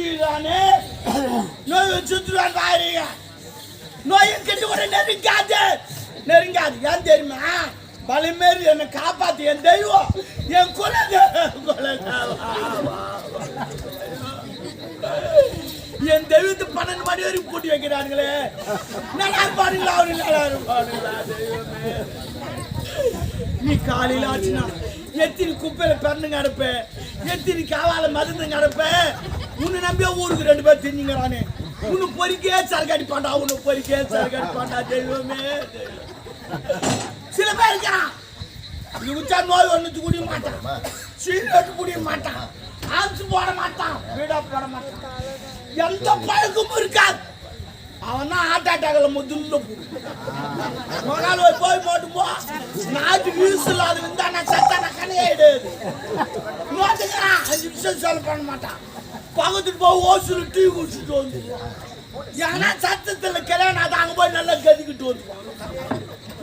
பசிச்சு நோய் சுற்றுவான் பாருங்க நோயை கெட்டு கூட நெருங்காது நெருங்காது ஏன் தெரியுமா பலமேறி என்னை காப்பாத்து என் தெய்வம் என் குல என் தெய்வத்தை பன்னெண்டு மணி வரைக்கும் கூட்டி வைக்கிறாங்களே நல்லா இருப்பாருங்களா அவரு நல்லா இருப்பாருங்களா நீ காலையில் ஆச்சுன்னா எத்தினி குப்பையில பிறந்து அனுப்ப எத்தினி காவால மருந்து கடப்பேன் உன்னை நம்பியா ஊருக்கு ரெண்டு பேர் தெரிஞ்சுங்கிறானே உன்னு பொறிக்கே சரக்கு பாண்டா உன்னு பொறிக்கே சரக்கு பாண்டா தெய்வமே சில பேர் இருக்கிறான் இது உச்சா நோய் ஒன்றுச்சு குடிய மாட்டான். சீரட்டு குடிய மாட்டான். ஆன்ஸ் போட மாட்டான். வீடா போட மாட்டான். எந்த பழக்கமும் இருக்காது. அவன் தான் ஹார்ட் அட்டாக்ல முதல்ல மகால் போய் போய் போட்டு போ நாட்டுக்கு யூஸ் இல்லாத இருந்தா நான் சத்தா நான் கணையாயிடுது நோட்டுக்கிறான் அஞ்சு நிமிஷம் செலவு பண்ண மாட்டான். பக்கத்துக்கு போய் ஓசுல டீ குடிச்சிட்டு வந்து. ஏன்னா சத்தத்தில் கல்யாணம் அதை அங்கே போய் நல்லா கதிக்கிட்டு வந்து.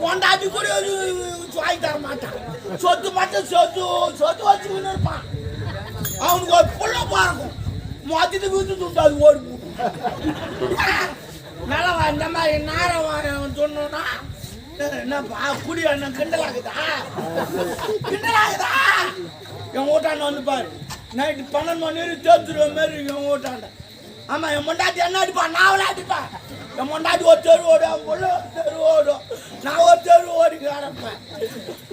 பொண்டாட்டி கூட ஒரு வாங்கி தர மாட்டான். சொத்து மட்டும் சொத்து சொத்து வச்சுக்கின்னு இருப்பான். அவனுக்கு ஒரு புள்ள பாருக்கும் மொத்தத்துக்கு வித்து அது ஓடி போடும் நல்லா இந்த மாதிரி நேரம் சொன்னோன்னா என்னப்பா குடி அண்ணன் கிண்டலாகுதா? கிண்டலாகுதா? என் வீட்டாண்ட வந்து பாரு. நைட்டு பன்னெண்டு மணி வரைக்கும் தேத்துருவ மாதிரி என் வீட்டாண்ட ஆமா என் மொண்டாட்டி என்ன அடிப்பா? நான் அவளை அடிப்பா? என் மொண்டாட்டி ஒரு தெரு ஓடும் அவன் பொண்ணு ஒரு தெரு ஓடும். நான் ஒரு தெரு ஓடி கிடப்பேன்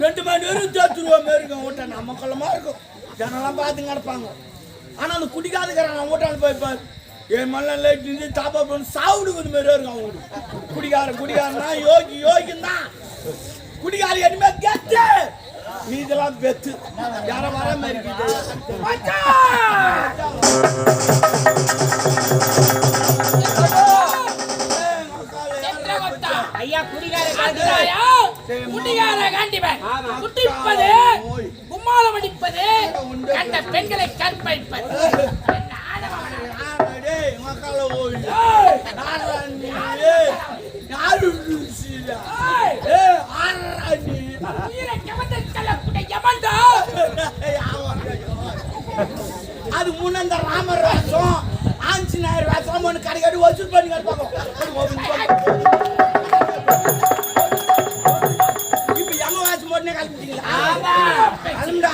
ரெண்டு மணி வரைக்கும் தேத்துருவ மாதிரி இருக்கும் வீட்டை மக்களமாக இருக்கும். ஜனெல்லாம் பார்த்து கிடப்பாங்க. ஆனால் அந்த குடிக்காதுக்கிறான் நான் வீட்டாண்ட போய் பாரு. என் மல்ல லைட் இருந்து தாப்பா பண்ணி சாப்பிடுவது மாதிரி இருக்கும் அவங்க குடிகாரன் குடிகாரனா யோகி யோகின் தான். குடிகாரி இனிமே கெத்து. நீ இதெல்லாம் வெத்து. யார வர மாதிரி ஐயா குடிகார காட்டுறாயா குடிகார காண்டிவன் குட்டிப்பது கும்மாளம் அடிப்பது கண்ட பெண்களை கற்பழிப்பது என்ன ஆடவனா? யாரு டேய், மக்கால ஓய். ஏய்! யாரா நீ? யாரு லூசிடா? ஏய், ஆறா நீ? உயிரை கவர்ந்து செல்லக்கூடிய யமன்டா. அது முன்ன இந்த ராமர் வேஷம் ஆஞ்சநேயர் வேஷம் ஒன்று கடைக்கடி வசூல் பண்ணி கிடப்பாங்க. இப்ப எங்க வேஷம் போட்டுனே கிளம்பிட்டீங்களா. கிளம்புடா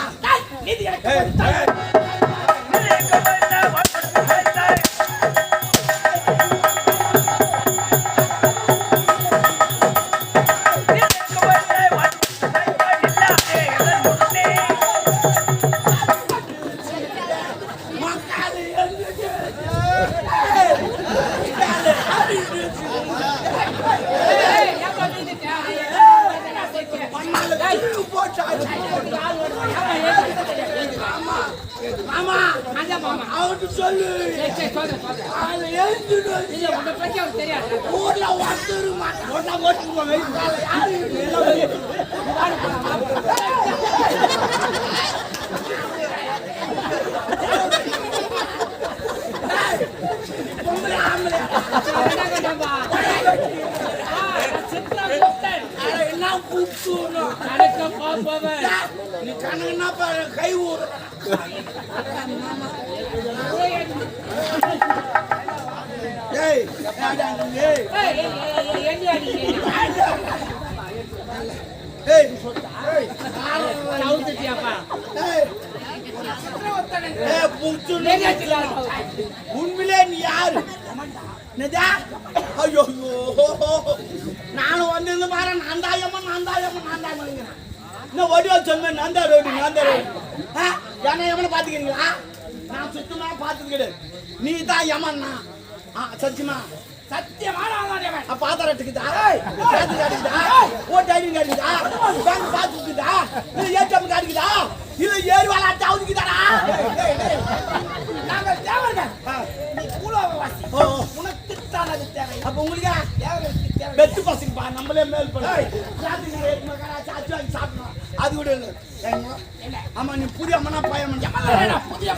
உன்னை பத்தி அவருக்கு தெரியாது. ஊர்ல ஒருத்தரு ஒன்னா. என்ன என்ன? நடக்க பார்ப்பவன். நீ கணக்குன்னா பாரு, கை ஊறு. உண்மையிலே நீ யாரு என்னதா ஐயோ நானும் வந்து பாரு நான் தாயம்மா நான் தாயம்மா நான் தாயம்மா இன்னும் வடிவா சொன்ன நான் தான் ரோடி நான் தான் ரோடி என்ன எவனை பார்த்துக்கிறீங்களா நான் சுத்தமா பார்த்தது நீ தான் யமன்னா ஆ சத்தியமா? சத்தியமான ஆதாரம் அப்ப ஆதார் எடுத்துக்குதா பேங்க் கார்டுக்குதா ஓட்டு ஐடி கார்டுக்குதா பேங்க் பாஸ்புக்குதா இல்ல ஏடிஎம் கார்டுக்குதா இல்ல ஏறு வாலாட்ட அவுதுக்குதாடா நாங்க நீ உனக்கு தான் அது தேவை. அப்ப உங்களுக்கு? தேவர்களுக்கு தேவை. வெத்து பசங்க பா நம்மளே மேல் பண்ண. சாப்பிடணும். அது கூட இல்லை. ஆமா நீ புதிய அம்மனா பயமன் எமலடா, புதிய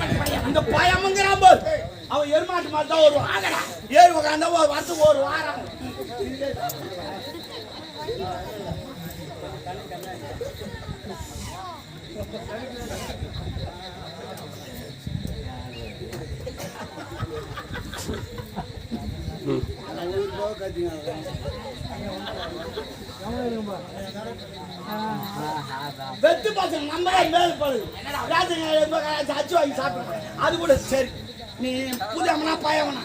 இந்த பயமங்கிறான் போல் அவன் எருமாட்டு மாதிரி தான் வருவான். ஆகடா. ஏறி உட்காந்தா ஒரு வருஷத்துக்கு ஒரு வாரம். வெத்து பசங்க நம்ம மேல் பழகு ராஜங்க அச்சு வாங்கி சாப்பிடுறோம். அது கூட சரி. நீ புதியவனா பயவனா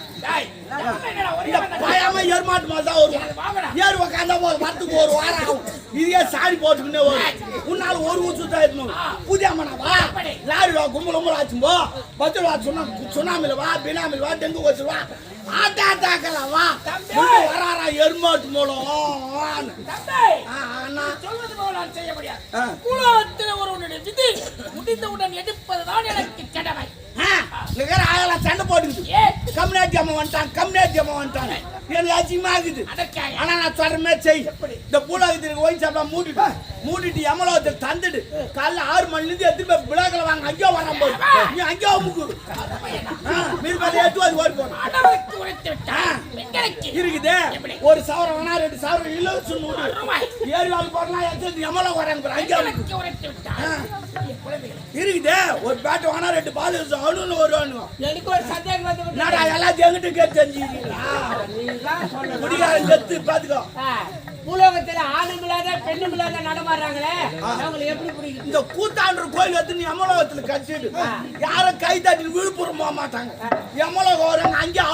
இந்த? பயாம ஏர்மாட்டு மாதிரி தான் வாங்கடா. ஏறு உக்காந்தா ஒரு வரத்துக்கு ஒரு வாரம் ஆகும். இதே சாடி போட்டுக்கிட்டே வரும் உன்னால ஒரு ஊர் சுத்தா இருக்கணும். புதிய அம்மனா வா. லாரி வா கும்பல் கும்பல் ஆச்சும்போ பத்து வா பினாமில் வா டெங்கு கொச்சு வா. ஆட்டா ஆட்டாக்கலாம் வா. வராரா எருமாட்டு மூலம் சொல்வது போல நான் செய்ய முடியாது. ஆ. உலகத்தில் ஒருவனுடைய விதி முடிந்தவுடன் எடுப்பதுதான் எனக்கு கடமை. இருக்கிற ஆகலாம் சண்டை போட்டுக்குது ஏ. கம்யூனிட்டி அம்மா வந்துட்டான் கம்யூனிட்டி அம்மா வந்துட்டான் எனக்கு இருக்குது. அதற்காக ஆனா நான் சொல்ற மாதிரி செய். இந்த பூலகத்திற்கு ஒயின் சாப்பிடா மூடிட்டு மூடிட்டு எமலோகத்தில் தந்துடு காலைல ஆறு மணில இருந்து எடுத்து போய் விழாக்களை வாங்க. அங்கேயோ வராம போது நீ அங்கேயோ முக்கு. மேலே ஏற்று அது ஓடி பெண்களுக்கு இருக்குது? ஒரு சவரம் வேணா ரெண்டு சவரம் ரூபாய். ஏறி வாழ் போடலாம் எடுத்து எமலோ வராங்க அங்கேயோ குழந்தைகள் இருக்குது. ஒரு பேட் வேணா ரெண்டு பால் அவனு வருவானுங்க எனக்கு ஒரு சந்தேகம் வந்து. என்னடா எல்லாத்தையும் எங்கிட்ட கேட்டு தெரிஞ்சுக்கிறீங்களா நீதான் சொல்லணும். குடிகாரன் செத்து பாத்துக்கோ. ஆ, பூலோகத்துல ஆணும் இல்லாத பெண்ணும் இல்லாத நடமாடுறாங்களே? அவங்களை எப்படி பிடிக்கும் இந்த கூத்தாண்டு கோயில் எடுத்து நீ எமலோகத்துல கட்டிடு யாரும் கை தட்டி விழுப்புரம் போக மாட்டாங்க. எமலோகம் வராங்க அங்கே.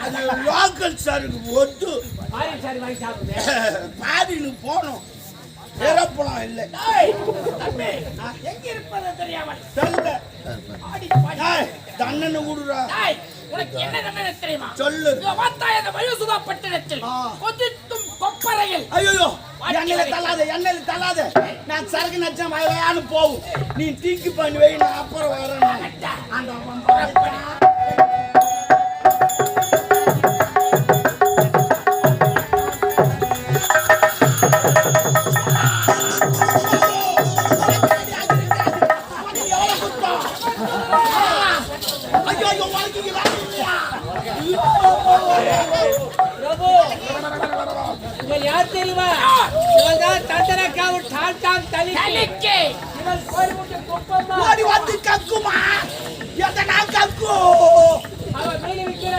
அது லோக்கல் சருக்கு ஒட்டு பாரின்னு போனோம். இறப்பலாம் இல்லை. எங்க இருப்பது தெரியாமல் தண்டனை கொடுறா. டேய், உனக்கு என்ன தண்டனை தெரியுமா? சொல்லு. பார்த்தாயா மயூசுதா பட்டணத்தில். கொதித்தும் கொப்பரையில். ஐயோ எண்ணெயில தள்ளாத எண்ணெயில தள்ளாத. நான் சரக்கு நச்சா வயலான்னு போகும். நீ திங்க் பண்ணி வை நான் அப்புறம் வரேன். அந்த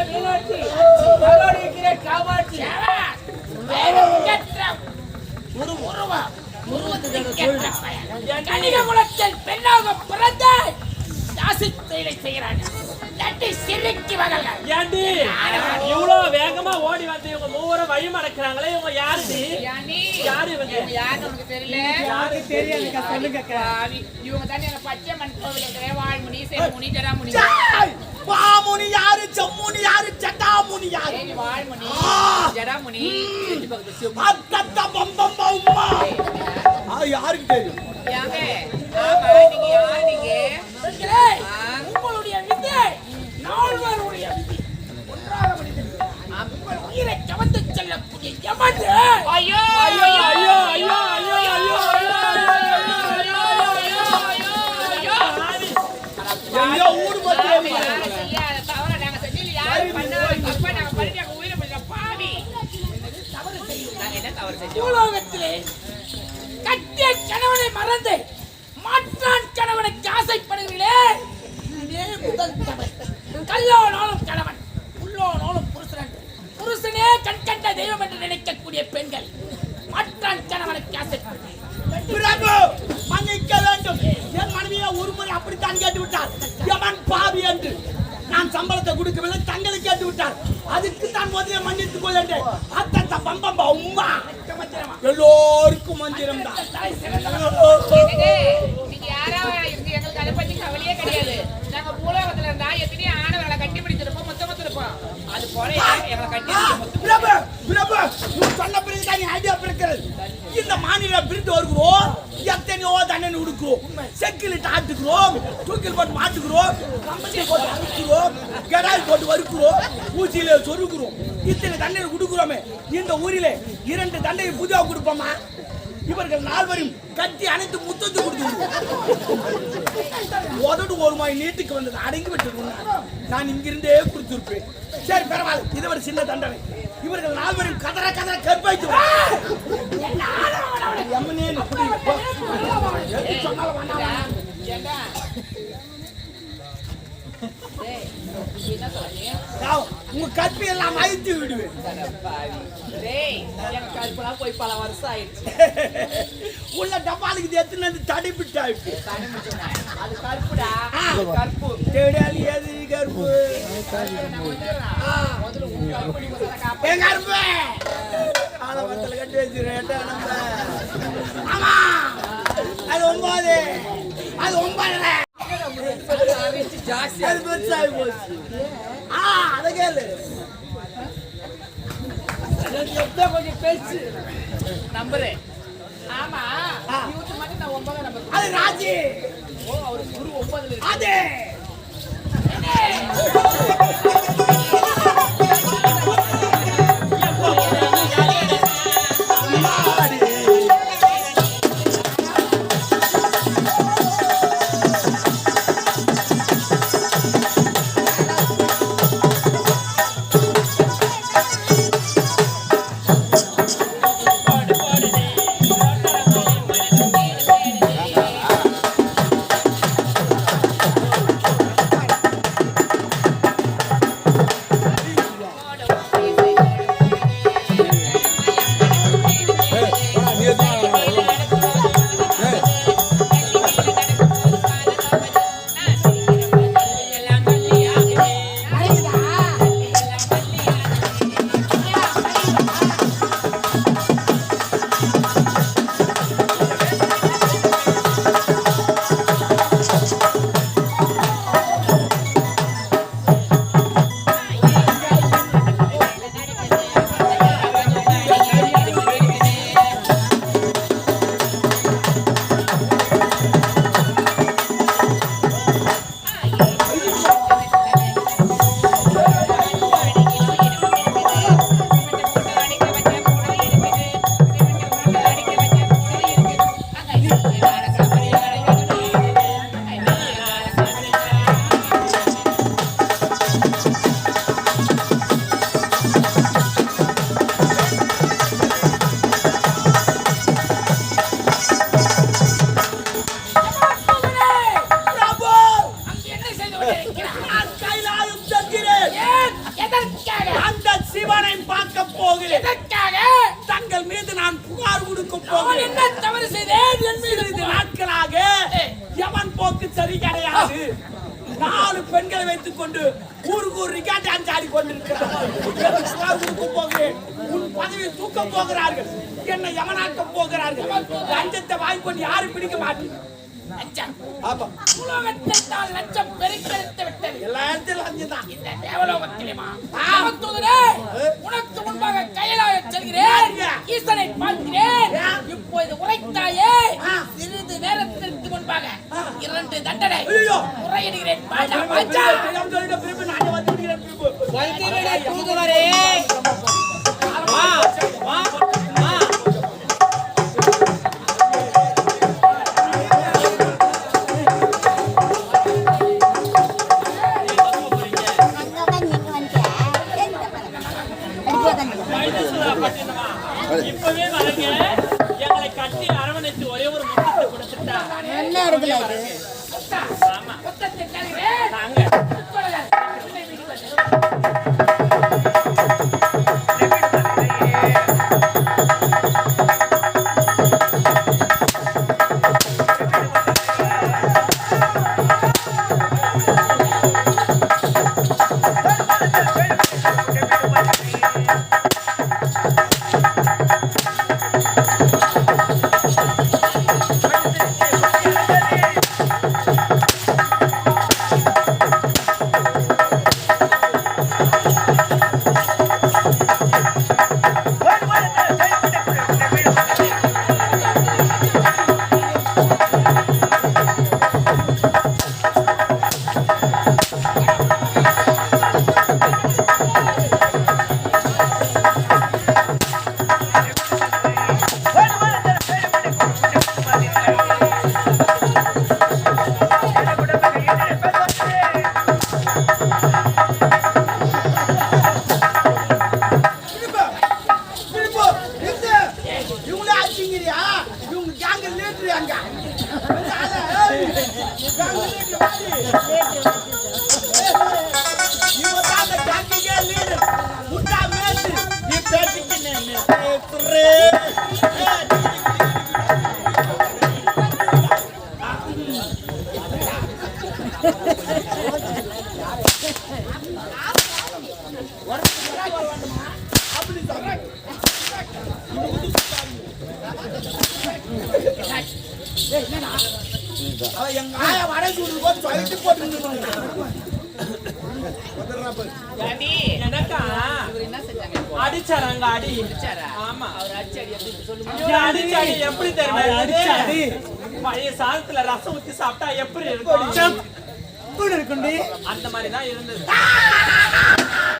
மீனாட்சி மரோடு விற்கிற காமாட்சி. தேவா, வேறுகெட்ட ஒரு உருவம். உருவத்துக்கு கெட்ட பெயர். கணிக குலத்தில் பெண்ணாக பிறந்த யாசித்தீரை செய்கிறாங்க நட்டி சிறுக்கி வகல ஏண்டி? இவ்வளோ வேகமா ஓடி வந்து இவங்க மூவரும் வழி மறக்கிறாங்களே இவங்க யாருடி? யாரு இவங்க? தெரியல? யாருக்கு தெரியாதுக்கா சொல்லுங்கக்கா. பாவி. இவங்க தானே அந்த பச்சையம்மன் கோவில் வாழ்முனி சேமுனி ஜடாமுனி ஜாய்! பாமுனி யாரு செம்முனி யாரு சட்டாமுனி யாரு! ஜடாமுனி அத்தத்த பம்பம் பம்பா ஆ, யாருக்கு தெரியும். உங்களுடைய வித்தை நால்வருடைய விதி. ஒன்றாக உங்கள் உயிரை கவர்ந்து செல்லக்கூடிய ஐயோ ஐயோ ஐயோ ஐயோ எங்கேயோ ஊரு பத்தி நாம யாரை செய்யாத தவறை நாங்க செஞ்சது யாரு பண்ணாத தப்பை நாங்க பண்ணிட்டு எங்க உயிரை முடிச்ச பாவி. நாங்க என்ன தவறு செஞ்சோம்? பூலோகத்திலே கட்டிய கணவனை மறந்து மாற்றான் கணவனுக்கு ஆசைப்படுகிறீர்களே? இதுவே முதல் தவறு. கல்லோனாலும் கணவன் உள்ளோனாலும் புருஷன். புருஷனே கண் கண்ட தெய்வம் என்று நினைக்கக்கூடிய பெண்கள் மாற்றான் கணவனுக்கு ஆசைப்படுகிறீர்கள். மன்னிக்க வேண்டும். என் மனைவியை ஒரு முறை அப்படித்தான் கேட்டு விட்டார் எவன் பாவி என்று. நான் சம்பளத்தை கொடுக்கவில்லை தங்களை கேட்டு விட்டார் அதுக்கு தான் முதலே மன்னித்துக் கொள்ளேன் அத்தத்த பம்பம் உம்மா. எல்லோருக்கும் மந்திரம் தான். நீங்க யாராவது இருக்கு, எங்களுக்கு அதை பத்தி கவலையே கிடையாது. நாங்க பூலோகத்துல இருந்தா எத்தனையோ ஆணவர்களை கட்டி பிடிச்சிருப்போம் மொத்த இருப்போம் அது போல எங்களை கட்டி பிடிக்க பிரபு பிரபு நீ சொன்ன பிறகு தான் ஐடியா பிறக்கிறது. இந்த மாநிலம் பிரிந்து வருகிறோம். எத்தனையோ தண்டனை கொடுக்கிறோம் செக்கிலிட்டு ஆட்டுக்கிறோம் தூக்கில் போட்டு மாட்டுக்கிறோம். கம்பத்தில் போட்டு அறுக்கிறோம் கடால் போட்டு வறுக்கிறோம். ஊசியில சொருகிறோம் இத்தனை தண்டனை கொடுக்குறோமே இந்த ஊரிலே இரண்டு தண்டனை புதிதாக கொடுப்போமா? இவர்கள் நால்வரையும் கட்டி அணைத்து முத்தத்து கொடுத்து உதடு ஒரு மாதிரி நீட்டுக்கு வந்தது அடங்கி விட்டு நான் இங்கிருந்தே கொடுத்திருப்பேன். சரி பரவாயில்ல. இது ஒரு சின்ன தண்டனை. இவர்கள் நால்வரையும் கதற கதற கற்பாய்த்து எம்மனே சொன்னாலும் உங்க கற்பி எல்லாம் அழித்து விடுவேன். போய் பல வருஷம் ஆயிடுச்சு. உள்ள டப்பாலுக்கு எத்தனை தனி மிச்சம்னா. அது கருப்புடா கருப்பு தேடாலி எது கருப்பு. என் கருப்பு ஆலமரத்துல கட்டி வச்சிருக்கேன் ஆமா. அது ஒன்பது. அது ஒன்பது அது பெருசாகி போச்சு. கொஞ்சம் பேச்சு. நம்புறேன். ஆமா. இவருக்கு மட்டும் நான் ஒன்பதாம் நம்பர் அது ராஜி. ஓ அவர் குரு ஒன்பதுல அது. சரி கிடையாது நாலு பெண்களை வைத்துக் கொண்டு ஊருக்கு ஒரு ரிகார்ட் டான்ஸ் ஆடி கொண்டிருக்கிறார்கள் போகிறேன் உன் பதவியை தூக்க போகிறார்கள். என்னை யமனாக்க போகிறார்கள். லஞ்சத்தை வாங்கி கொண்டு யாரும் பிடிக்க மாட்டேன். உலகத்தில் பெருக்கெடுத்து விட்டது. எல்லா இடத்திலும் லஞ்சம் தான் இந்த தேவலோகத்திலுமா? ஆபத்துதரே உனக்கு முன்பாக கையிலாக செல்கிறேன். யாருங்க? ஈசனை பார்க்கிறேன். யா. இப்போது உரைத்தாயே. சிறிது நேரத்திற்கு முன்பாக இரண்டு தண்டனை வந்து விடுகிறேன், திருப்பி. அவன் எங்க ஆயா வடை சுடுது போது சொல்லிட்டு போட்டு அடிச்சாராங்க அடி. அடிச்சாரா? ஆமா. அவர் அடிச்சு அடி எப்படி சொல்லுங்க அடிச்ச அடி எப்படி தெரியுமா? இருந்தது? பழைய சாதத்துல ரசம் ஊத்தி சாப்பிட்டா எப்படி இருக்கும்? அந்த மாதிரி தான் இருந்தது.